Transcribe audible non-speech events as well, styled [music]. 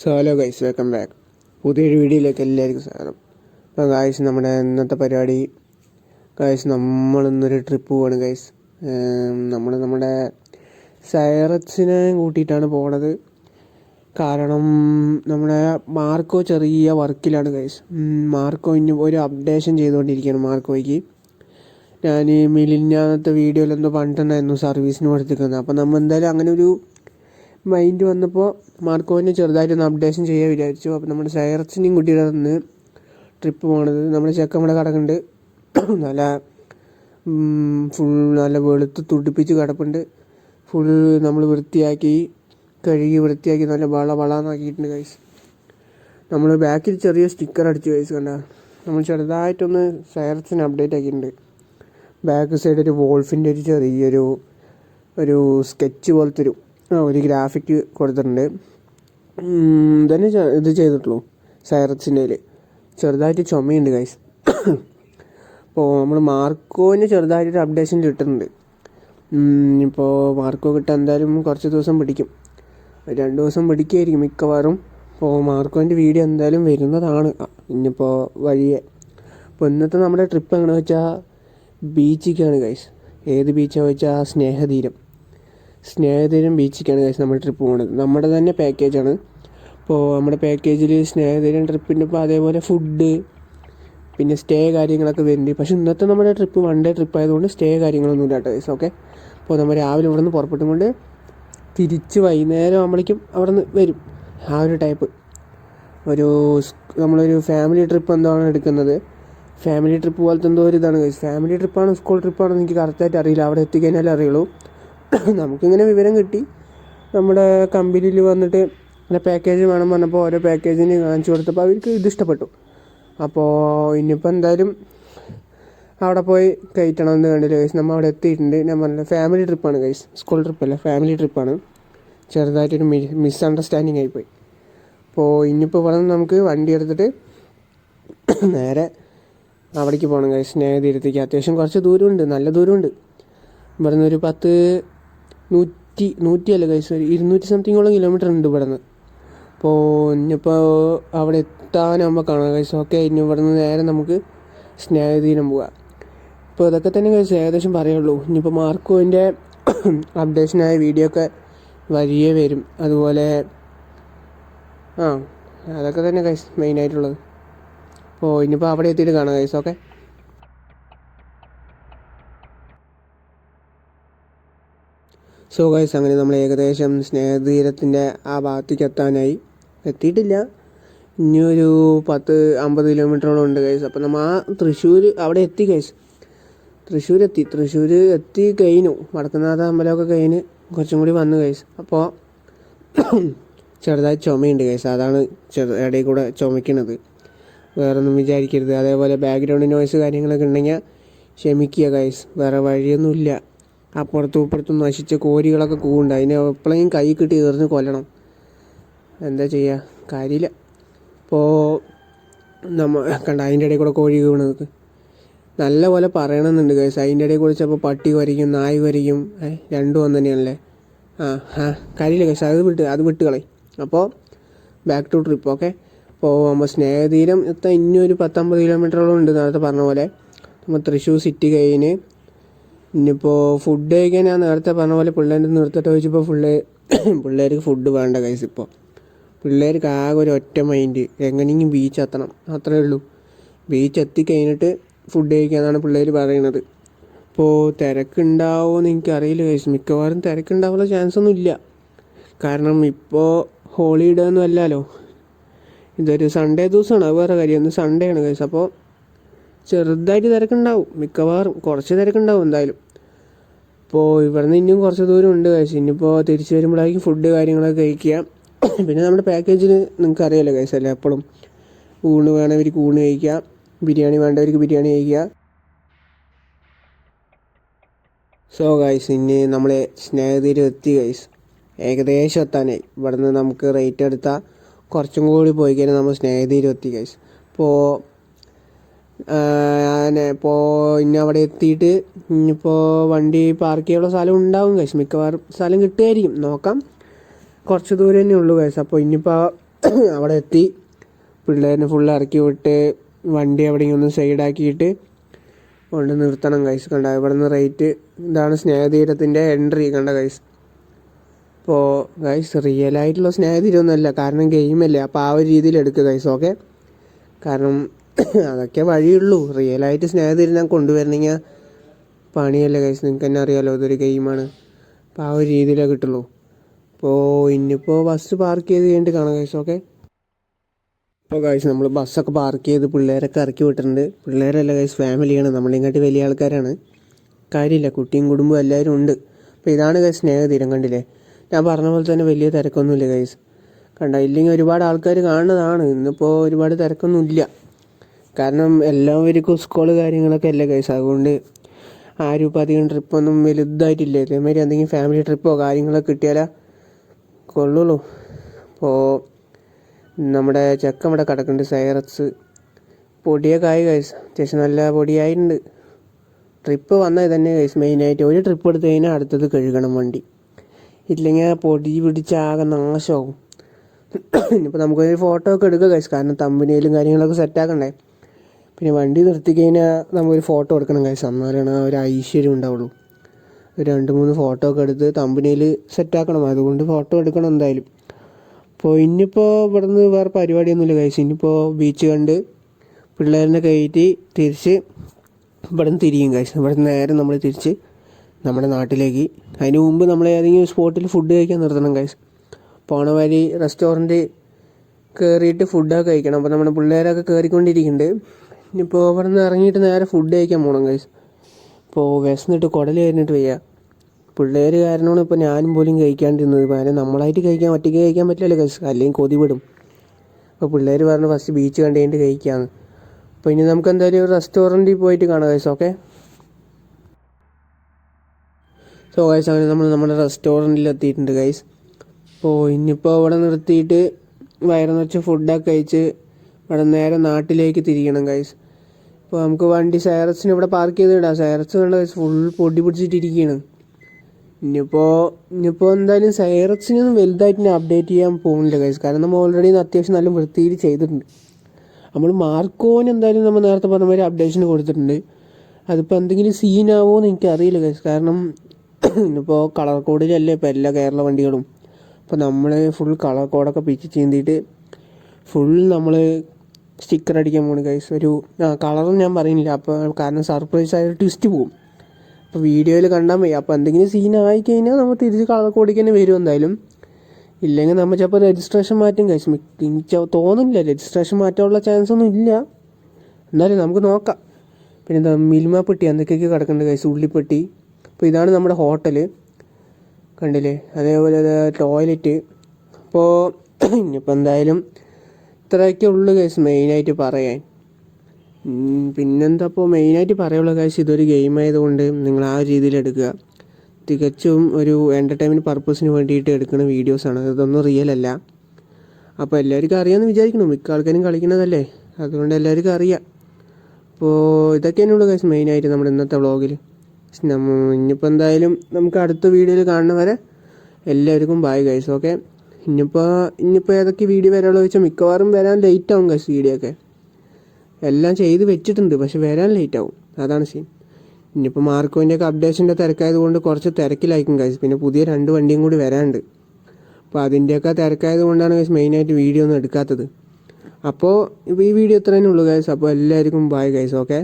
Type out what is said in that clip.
So hello guys welcome back പുതിയൊരു വീഡിയോയിലേക്ക് എല്ലാവർക്കും സ്വാഗതം. അപ്പോൾ ഗൈസ് നമ്മുടെ ഇന്നത്തെ പരിപാടി ഗൈസ് നമ്മളിന്നൊരു ട്രിപ്പ് പോവാണ് ഗൈസ് നമ്മൾ നമ്മുടെ സൈറത്സിനെ കൂട്ടിയിട്ടാണ് പോണത്. കാരണം നമ്മുടെ മാർക്കോ ചെറിയ വർക്കിലാണ് ഗൈസ് മാർക്കോ ഇനി ഒരു അപ്ഡേഷൻ ചെയ്തുകൊണ്ടിരിക്കുകയാണ് മാർക്കോയ്ക്ക്. ഞാൻ മിലിഞ്ഞാന്നത്തെ വീഡിയോയിലെന്തോ പണ്ടുണ്ടായിരുന്നു സർവീസിന് കൊടുത്തിരിക്കുന്നത് അപ്പോൾ നമ്മൾ എന്തായാലും അങ്ങനെ ഒരു മൈൻഡ് വന്നപ്പോൾ മാർക്കോവിനെ ചെറുതായിട്ടൊന്ന് അപ്ഡേഷൻ ചെയ്യാൻ വിചാരിച്ചു. അപ്പോൾ നമ്മുടെ സൈറച്ചിനെയും കുട്ടിയുടെ നിന്ന് ട്രിപ്പ് പോണത്. നമ്മുടെ ചെക്കൻ ഇവിടെ കിടക്കുന്നുണ്ട്. നല്ല ഫുൾ നല്ല വെളുത്ത് തുടിപ്പിച്ച് കിടപ്പുണ്ട്. ഫുൾ നമ്മൾ വൃത്തിയാക്കി കഴുകി വൃത്തിയാക്കി നല്ല വള വളാന്നാക്കിയിട്ടുണ്ട് കൈസ് നമ്മൾ ബാക്കിൽ ചെറിയ സ്റ്റിക്കർ അടിച്ച് കൈസ് കണ്ട. നമ്മൾ ചെറുതായിട്ടൊന്ന് സൈറച്ചിന് അപ്ഡേറ്റ് ആക്കിയിട്ടുണ്ട്. ബാക്ക് സൈഡ് ഒരു വോൾഫിന്റെ ഒരു ചെറിയൊരു ഒരു സ്കെച്ച് പോലത്തെ ഒരു ഒരു ഗ്രാഫിക് കൊടുത്തിട്ടുണ്ട്. ചെ- ഇത് ചെയ്തിട്ടുള്ളൂ. സൈറക്സിന്റെ ചെറുതായിട്ട് ചുമയുണ്ട് ഗൈസ് അപ്പോൾ നമ്മൾ മാർക്കോന് ചെറുതായിട്ടൊരു അപ്ഡേഷൻ കിട്ടുന്നുണ്ട്. ഇപ്പോൾ മാർക്കോ കിട്ടാൻ എന്തായാലും കുറച്ച് ദിവസം പിടിക്കും. രണ്ട് ദിവസം പിടിക്കുമായിരിക്കും മിക്കവാറും. അപ്പോൾ മാർക്കോന്റെ വീഡിയോ എന്തായാലും വരുന്നതാണ്. ഇന്നിപ്പോൾ വഴിയെ. അപ്പോൾ ഇന്നത്തെ നമ്മുടെ ട്രിപ്പ് എങ്ങനെ വെച്ചാൽ ബീച്ചിലേക്കാണ് ഗൈസ് ഏത് ബീച്ചാണെന്ന് വെച്ചാൽ സ്നേഹതീരം. സ്നേഹതീരം ബീച്ചിലേക്കാണ് ഗൈസ് നമ്മൾ ട്രിപ്പ് പോകുന്നത് നമ്മുടെ തന്നെ പാക്കേജാണ് അപ്പോൾ നമ്മുടെ പാക്കേജിൽ സ്നേഹതീരം ട്രിപ്പിന്റെ ഇപ്പോൾ അതേപോലെ ഫുഡ് പിന്നെ സ്റ്റേ കാര്യങ്ങളൊക്കെ വരുന്നുണ്ട്. പക്ഷേ ഇന്നത്തെ നമ്മുടെ ട്രിപ്പ് വൺ ഡേ ട്രിപ്പ് ആയതുകൊണ്ട് സ്റ്റേ കാര്യങ്ങളൊന്നും ഇല്ല കേട്ടോ ഓക്കെ അപ്പോൾ നമ്മൾ രാവിലെ ഇവിടെ നിന്ന് പുറപ്പെട്ടും കൊണ്ട് തിരിച്ച് വൈകുന്നേരം ആകുമ്പോഴേക്കും അവിടെ നിന്ന് വരും. ആ ഒരു ടൈപ്പ് ഒരു നമ്മളൊരു ഫാമിലി ട്രിപ്പ് എന്താണ് എടുക്കുന്നത്? ഫാമിലി ട്രിപ്പ് പോലത്തെ എന്തോ ഒരു ഇതാണ് ഫാമിലി ട്രിപ്പാണോ സ്കൂൾ ട്രിപ്പാണോ എനിക്ക് കറക്റ്റായിട്ട് അറിയില്ല. അവിടെ എത്തിക്കഴിഞ്ഞാലേ അറിയുള്ളൂ. [laughs] നമുക്കിങ്ങനെ വിവരം കിട്ടി. നമ്മുടെ കമ്പനിയിൽ വന്നിട്ട് പാക്കേജ് വേണം പറഞ്ഞപ്പോൾ ഓരോ പാക്കേജിന് കാണിച്ചു കൊടുത്തപ്പോൾ അവർക്ക് ഇത് ഇഷ്ടപ്പെട്ടു. അപ്പോൾ ഇനിയിപ്പോൾ എന്തായാലും അവിടെ പോയി കയറ്റണമെന്ന് കണ്ടില്ല കൈസ് നമ്മൾ അവിടെ എത്തിയിട്ടുണ്ട്. ഞാൻ പറഞ്ഞില്ല ഫാമിലി ട്രിപ്പാണ് കൈസ് സ്കൂൾ ട്രിപ്പല്ല ഫാമിലി ട്രിപ്പാണ് ചെറുതായിട്ടൊരു മി മിസ് അണ്ടർസ്റ്റാൻഡിങ് ആയിപ്പോയി അപ്പോൾ ഇനിയിപ്പോൾ ഇവിടെ നിന്ന് നമുക്ക് വണ്ടി എടുത്തിട്ട് [coughs] നേരെ അവിടേക്ക് പോകണം കൈസ് സ്നേഹതീരത്തേക്ക്. അത്യാവശ്യം കുറച്ച് ദൂരമുണ്ട് നല്ല ദൂരമുണ്ട്. ഇവിടെ ഒരു പത്ത് നൂറ്റി നൂറ്റിയല്ല ഗൈസ് ഒരു ഇരുന്നൂറ്റി സംതിങ്ങോളം കിലോമീറ്റർ ഉണ്ട് ഇവിടെ നിന്ന് അപ്പോൾ ഇനിയിപ്പോൾ അവിടെ എത്താനാകുമ്പോൾ കാണാം ഗൈസ് ഓക്കെ ഇനി ഇവിടെ നിന്ന് നേരെ നമുക്ക് സ്നേഹദീനം പോവാം. ഇപ്പോൾ ഇതൊക്കെ തന്നെ ഗൈസ് ഏകദേശം പറയുള്ളൂ. ഇനിയിപ്പോൾ മാർക്കോന്റെ അപ്ഡേഷനായ വീഡിയോ ഒക്കെ വരികയെ വരും. അതുപോലെ ആ അതൊക്കെ തന്നെ ഗൈസ് മെയിനായിട്ടുള്ളത് അപ്പോൾ ഇനിയിപ്പോൾ അവിടെ എത്തിയിട്ട് കാണാം ഗൈസ് ഓക്കെ സോ ഗൈസ് അങ്ങനെ നമ്മൾ ഏകദേശം സ്നേഹതീരത്തിന്റെ ആ ഭാഗത്തേക്ക് എത്താനായി. എത്തിയിട്ടില്ല. ഇനി ഒരു പത്ത് അമ്പത് കിലോമീറ്ററോളം ഉണ്ട് ഗൈസ് അപ്പോൾ നമ്മൾ ആ തൃശ്ശൂർ അവിടെ എത്തി ഗൈസ് തൃശ്ശൂർ എത്തി തൃശ്ശൂർ എത്തി കഴിഞ്ഞു. വടക്കുന്നാഥ അമ്പലമൊക്കെ കഴിഞ്ഞ് കുറച്ചും കൂടി വന്നു ഗൈസ് അപ്പോൾ ചെറുതായി ചുമയുണ്ട് ഗൈസ് അതാണ് ചെറു ഇടയിൽ കൂടെ ചുമയ്ക്കണത്. വേറൊന്നും വിചാരിക്കരുത്. അതേപോലെ ബാക്ക്ഗ്രൗണ്ട് നോയ്സ് കാര്യങ്ങളൊക്കെ ഉണ്ടെങ്കിൽ ക്ഷമിക്കുക ഗൈസ് വേറെ വഴിയൊന്നുമില്ല. അപ്പുറത്തും ഇപ്പുറത്തും നശിച്ച കോരികളൊക്കെ കൂവുണ്ട്. അതിനെ എപ്പോഴെങ്കിലും കൈ കിട്ടി എറിഞ്ഞ് കൊല്ലണം. എന്താ ചെയ്യുക കാര്യമില്ല. ഇപ്പോൾ നമ്മ കണ്ട അതിന്റെ ഇടയിൽ കൂടെ കോഴി വീണത് നല്ല പോലെ പറയണമെന്നുണ്ട് കേസ് അതിന്റെ ഇടയിൽ കൂടെ ചിലപ്പോൾ പട്ടി വരയ്ക്കും നായ് വരയ്ക്കും. രണ്ടും ഒന്ന് തന്നെയാണല്ലേ? ആ ആ കാര്യമില്ല കേസ് അത് വിട്ട് അത് വിട്ട് കളയും. അപ്പോൾ ബാക്ക് ടു ട്രിപ്പ് ഓക്കെ അപ്പോൾ നമ്മൾ സ്നേഹതീരം എത്താൻ ഇനിയൊരു പത്തമ്പത് കിലോമീറ്ററോളം ഉണ്ട് നേരത്തെ പറഞ്ഞ പോലെ. നമ്മൾ തൃശ്ശൂർ സിറ്റി കഴിഞ്ഞ് ഇനിയിപ്പോൾ ഫുഡ് കഴിക്കാൻ ഞാൻ നേരത്തെ പറഞ്ഞ പോലെ പിള്ളേരുടെ നിർത്തിട്ട് ചോദിച്ചപ്പോൾ ഫുള്ള് പിള്ളേർക്ക് ഫുഡ് വേണ്ട കൈസ് ഇപ്പോൾ പിള്ളേർക്ക് ആകെ ഒരു ഒറ്റ മൈൻഡ് എങ്ങനെയെങ്കിലും ബീച്ച് എത്തണം. അത്രേ ഉള്ളൂ. ബീച്ച് എത്തിക്കഴിഞ്ഞിട്ട് ഫുഡ് കഴിക്കാന്നാണ് പിള്ളേർ പറയുന്നത് ഇപ്പോൾ തിരക്കുണ്ടാവുമെന്ന് എനിക്കറിയില്ല കൈസ് മിക്കവാറും തിരക്കുണ്ടാവാനുള്ള ചാൻസ് ഒന്നും ഇല്ല. കാരണം ഇപ്പോൾ ഹോളിഡേ ഒന്നും അല്ലല്ലോ. ഇതൊരു സൺഡേ ദിവസമാണ്. അത് വേറെ കാര്യം. ഇന്ന് സൺഡേ ആണ് കൈസ് അപ്പോൾ ചെറുതായിട്ട് തിരക്കുണ്ടാവും. മിക്കവാറും കുറച്ച് തിരക്കുണ്ടാവും എന്തായാലും. അപ്പോൾ ഇവിടെ നിന്ന് ഇനിയും കുറച്ച് ദൂരം ഉണ്ട് കഴിച്ച് ഇനിയിപ്പോൾ തിരിച്ച് വരുമ്പോഴായിരിക്കും ഫുഡ് കാര്യങ്ങളൊക്കെ കഴിക്കുക. പിന്നെ നമ്മുടെ പാക്കേജിൽ നിങ്ങൾക്ക് അറിയാലോ കഴിച്ച് അല്ലേ? എപ്പോഴും ഊണ് വേണവർക്ക് ഊണ് കഴിക്കുക. ബിരിയാണി വേണ്ടവർക്ക് ബിരിയാണി കഴിക്കുക. സോ ഗൈസ് ഇനി നമ്മൾ സ്നേഹതീരം എത്തി ഗൈസ് ഏകദേശം എത്താനായി. ഇവിടെ നിന്ന് നമുക്ക് റേറ്റ് എടുത്താൽ കുറച്ചും കൂടി പോയി കഴിഞ്ഞാൽ നമ്മൾ സ്നേഹതീരം എത്തി ഗൈസ് അപ്പോൾ ഞാൻ ഇപ്പോൾ ഇനി അവിടെ എത്തിയിട്ട് ഇനിയിപ്പോൾ വണ്ടി പാർക്ക് ചെയ്യാനുള്ള സ്ഥലം ഉണ്ടാവും ഗൈസ് മിക്കവാറും സ്ഥലം കിട്ടുമായിരിക്കും. നോക്കാം. കുറച്ച് ദൂരം തന്നെ ഉള്ളൂ ഗൈസ് അപ്പോൾ ഇനിയിപ്പോൾ [clears throat] അവിടെ എത്തി. പിള്ളേരിനെ ഫുൾ ഇറക്കി വിട്ട് വണ്ടി എവിടെയെങ്കിലും ഒന്ന് സൈഡാക്കിയിട്ട് കൊണ്ട് നിർത്തണം കൈസ് കണ്ട? ഇവിടെ നിന്ന് റേറ്റ് ഇതാണ് സ്നേഹതീരത്തിന്റെ എൻട്രി കണ്ട കൈസ് അപ്പോൾ ഗൈസ് റിയൽ ആയിട്ടുള്ള സ്നേഹതീരമൊന്നുമല്ല കാരണം ഗെയിമല്ലേ അപ്പോൾ ആ ഒരു രീതിയിൽ എടുക്കുക ഗൈസ് ഓക്കെ കാരണം അതൊക്കെ വഴിയുള്ളൂ. സ്നേഹതീരം ഞാൻ കൊണ്ടുവരണമെങ്കിൽ പണിയല്ലേ കൈസ് നിങ്ങൾക്ക് തന്നെ അറിയാമല്ലോ അതൊരു ഗെയിമാണ് അപ്പോൾ ആ ഒരു രീതിയിലേ കിട്ടുള്ളൂ. അപ്പോൾ ഇന്നിപ്പോൾ ബസ് പാർക്ക് ചെയ്ത് കഴിഞ്ഞിട്ട് കാണാം കൈസ് ഓക്കെ ഇപ്പോൾ കൈസ് നമ്മൾ ബസ്സൊക്കെ പാർക്ക് ചെയ്ത് പിള്ളേരൊക്കെ ഇറക്കി വിട്ടിട്ടുണ്ട്. പിള്ളേരല്ല കൈസ് ഫാമിലിയാണ് നമ്മളെങ്ങാട്ടി വലിയ ആൾക്കാരാണ്. കാര്യമില്ല കുട്ടിയും കുടുംബവും എല്ലാവരും ഉണ്ട്. അപ്പോൾ ഇതാണ് കൈസ് സ്നേഹതീരം കണ്ടില്ലേ? ഞാൻ പറഞ്ഞ പോലെ തന്നെ വലിയ തിരക്കൊന്നുമില്ല കൈസ് കണ്ട? ഇല്ലെങ്കിൽ ഒരുപാട് ആൾക്കാർ കാണുന്നതാണ്. ഇന്നിപ്പോൾ ഒരുപാട് തിരക്കൊന്നുമില്ല. കാരണം എല്ലാവർക്കും സ്കൂൾ കാര്യങ്ങളൊക്കെ അല്ലേ കൈസ് അതുകൊണ്ട് ആരും ഇപ്പോൾ അധികം ട്രിപ്പൊന്നും വലുതായിട്ടില്ല. ഇതേമാതിരി എന്തെങ്കിലും ഫാമിലി ട്രിപ്പോ കാര്യങ്ങളൊക്കെ കിട്ടിയാലോ കൊള്ളുള്ളൂ. അപ്പോൾ നമ്മുടെ ചെക്ക ഇവിടെ കിടക്കുന്നുണ്ട് സൈറസ്. പൊടിയൊക്കെ ആയി കൈസ് അത്യാവശ്യം നല്ല പൊടിയായിട്ടുണ്ട്. ട്രിപ്പ് വന്നാൽ തന്നെ കൈസ് മെയിനായിട്ട് ഒരു ട്രിപ്പ് എടുത്തു കഴിഞ്ഞാൽ അടുത്തത് കഴുകണം വണ്ടി. ഇല്ലെങ്കിൽ ആ പൊടി പിടിച്ചാകെ നാശമാകും ഇനിയിപ്പോൾ നമുക്കൊരു ഫോട്ടോ ഒക്കെ എടുക്കുക കൈസ് കാരണം തമ്പനിയിലും കാര്യങ്ങളൊക്കെ സെറ്റാക്കണ്ടേ പിന്നെ വണ്ടി നിർത്തി കഴിഞ്ഞാൽ ഒരു ഫോട്ടോ എടുക്കണം എന്നാലാണ് ആ ഒരു ഐശ്വര്യം ഉണ്ടാവുള്ളൂ. ഒരു രണ്ട് മൂന്ന് ഫോട്ടോ ഒക്കെ എടുത്ത് തമ്പനിയിൽ സെറ്റാക്കണം അതുകൊണ്ട് ഫോട്ടോ എടുക്കണം എന്തായാലും. അപ്പോൾ ഇനിയിപ്പോൾ ഇവിടെ നിന്ന് വേറെ പരിപാടിയൊന്നുമില്ല കഴിച്ചു ഇനിയിപ്പോൾ ബീച്ച് കണ്ട് പിള്ളേരിനെ കയറ്റി തിരിച്ച് ഇവിടെ നിന്ന് തിരിയും കഴിച്ചു ഇവിടെ നിന്ന് നേരെ നമ്മൾ തിരിച്ച് നമ്മുടെ നാട്ടിലേക്ക്. അതിന് മുമ്പ് നമ്മൾ ഏതെങ്കിലും സ്പോട്ടിൽ ഫുഡ് കഴിക്കാൻ നിർത്തണം കഴിച്ചു പോണ വഴി റെസ്റ്റോറന്റ് കയറിയിട്ട് ഫുഡൊക്കെ കഴിക്കണം. അപ്പോൾ നമ്മുടെ പിള്ളേരൊക്കെ കയറിക്കൊണ്ടിരിക്കുന്നുണ്ട് ഇനിയിപ്പോൾ ഇവിടെ നിന്ന് ഇറങ്ങിയിട്ട് നേരെ ഫുഡ് കഴിക്കാൻ പോകണം കഴിച്ചു ഇപ്പോൾ വിശന്നിട്ട് കുടൽ കഴിഞ്ഞിട്ട് വയ്യ. പിള്ളേർ കാരണമാണ് ഇപ്പോൾ ഞാനും പോലും കഴിക്കാണ്ടിരുന്നത്. കാരണം നമ്മളായിട്ട് കഴിക്കാൻ ഒറ്റയ്ക്ക് കഴിക്കാൻ പറ്റില്ലല്ലോ കഴിച്ചു അല്ലെങ്കിൽ കൊതി വിടും അപ്പോൾ പിള്ളേർ പറഞ്ഞു ഫസ്റ്റ് ബീച്ച് കണ്ടു കഴിഞ്ഞിട്ട് കഴിക്കാമെന്ന് അപ്പോൾ ഇനി നമുക്ക് എന്തായാലും ഒരു റെസ്റ്റോറന്റിൽ പോയിട്ട് കാണാം ഗൈസ് ഓക്കെ സോ ഗൈസ് അങ്ങനെ നമ്മൾ നമ്മുടെ റെസ്റ്റോറന്റിൽ എത്തിയിട്ടുണ്ട് ഗൈസ് അപ്പോൾ ഇനിയിപ്പോൾ അവിടെ നിർത്തിയിട്ട് വയറു നിറച്ച് ഫുഡൊക്കെ കഴിച്ച് ഇവിടെ നേരെ നാട്ടിലേക്ക് തിരിയണം ഗൈസ് ഇപ്പോൾ നമുക്ക് വണ്ടി സൈറസിന് ഇവിടെ പാർക്ക് ചെയ്ത് ഇടാം സൈറസ് വേണ്ട ഫുൾ പൊടി പിടിച്ചിട്ടിരിക്കുകയാണ് ഇനിയിപ്പോൾ ഇനിയിപ്പോൾ എന്തായാലും സൈറക്സിനൊന്നും വലുതായിട്ട് ഞാൻ അപ്ഡേറ്റ് ചെയ്യാൻ പോകുന്നില്ല കൈസ് കാരണം നമ്മൾ ഓൾറെഡി അത്യാവശ്യം നല്ല വൃത്തിയിൽ ചെയ്തിട്ടുണ്ട്. നമ്മൾ മാർക്കോന് എന്തായാലും നമ്മൾ നേരത്തെ പറഞ്ഞ മാതിരി അപ്ഡേഷൻ കൊടുത്തിട്ടുണ്ട്. അതിപ്പോൾ എന്തെങ്കിലും സീനാവോ എന്ന് എനിക്കറിയില്ല കൈസ് കാരണം ഇന്നിപ്പോൾ കളർ കോഡിലല്ലേ ഇപ്പോൾ എല്ലാ കേരള വണ്ടികളും. അപ്പോൾ നമ്മൾ ഫുൾ കളർ കോഡൊക്കെ പിച്ച് ചീന്തിയിട്ട് ഫുൾ നമ്മൾ സ്റ്റിക്കർ അടിക്കാൻ പോണു ഗൈസ് ഒരു കളറും ഞാൻ പറയുന്നില്ല. അപ്പോൾ കാരണം സർപ്രൈസ് ആയിട്ട് ട്വിസ്റ്റ് പോകും അപ്പോൾ വീഡിയോയിൽ കണ്ടാൽ മതി. അപ്പോൾ എന്തെങ്കിലും സീൻ ആയി കഴിഞ്ഞാൽ നമ്മൾ തിരിച്ച് കളർ തന്നെ വരും എന്തായാലും. ഇല്ലെങ്കിൽ നമ്മൾ ചിലപ്പോൾ രജിസ്ട്രേഷൻ മാറ്റും കഴിച്ചു എനിക്ക് തോന്നുന്നില്ല രജിസ്ട്രേഷൻ മാറ്റാനുള്ള ചാൻസ് ഒന്നും ഇല്ല. എന്നാലും നമുക്ക് നോക്കാം. പിന്നെ എന്താ മിൽമ പെട്ടി എന്തൊക്കെയൊക്കെ കിടക്കുന്നുണ്ട് കഴിച്ചു ഉള്ളിപ്പെട്ടി അപ്പോൾ ഇതാണ് നമ്മുടെ ഹോട്ടൽ കണ്ടില്ലേ? അതേപോലെ ടോയ്ലറ്റ് അപ്പോൾ ഇനിയിപ്പോൾ എന്തായാലും ഇത്രയൊക്കെ ഉള്ളു കേസ് മെയിനായിട്ട് പറയാൻ. പിന്നെന്താ ഇപ്പോൾ മെയിനായിട്ട് പറയുള്ള കാശ് ഇതൊരു ഗെയിം ആയതുകൊണ്ട് നിങ്ങൾ ആ രീതിയിൽ എടുക്കുക. തികച്ചും ഒരു എന്റർടൈൻമെന്റ് പർപ്പസിന് വേണ്ടിയിട്ട് എടുക്കുന്ന വീഡിയോസാണ് ഇതൊന്നും റിയൽ അല്ല. അപ്പോൾ എല്ലാവർക്കും അറിയാമെന്ന് വിചാരിക്കണം മിക്ക ആൾക്കാരും കളിക്കുന്നതല്ലേ? അതുകൊണ്ട് എല്ലാവർക്കും അറിയാം. അപ്പോൾ ഇതൊക്കെയാണ് ഉള്ളു കാശ് മെയിനായിട്ട് നമ്മുടെ ഇന്നത്തെ വ്ളോഗിൽ നമ്മ ഇനിയിപ്പോൾ എന്തായാലും നമുക്ക് അടുത്ത വീഡിയോയിൽ കാണുന്നവരെ എല്ലാവർക്കും ബായ് ഗൈസ് ഓക്കെ ഇനിയിപ്പോൾ ഇനിയിപ്പോൾ ഏതൊക്കെ വീഡിയോ വരാനുള്ളത് വെച്ചാൽ മിക്കവാറും വരാൻ ലേറ്റ് ആവും ഗൈസ് വീഡിയോ ഒക്കെ. എല്ലാം ചെയ്ത് വെച്ചിട്ടുണ്ട് പക്ഷെ വരാൻ ലേറ്റ് ആവും. അതാണ് സീൻ ഇനിയിപ്പോൾ മാർക്കോന്റെ ഒക്കെ അപ്ഡേഷന്റെ തിരക്കായതുകൊണ്ട് കുറച്ച് തിരക്കിലായിരിക്കും ഗൈസ് പിന്നെ പുതിയ രണ്ട് വണ്ടിയും കൂടി വരാനുണ്ട്. അപ്പോൾ അതിന്റെയൊക്കെ തിരക്കായത് കൊണ്ടാണ് ഗൈസ് മെയിനായിട്ട് വീഡിയോ ഒന്നും എടുക്കാത്തത്. അപ്പോൾ ഈ വീഡിയോ ഇത്രേ ഉള്ളൂ ഗൈസ് അപ്പോൾ എല്ലാവർക്കും ബായ് ഗൈസ് ഓക്കെ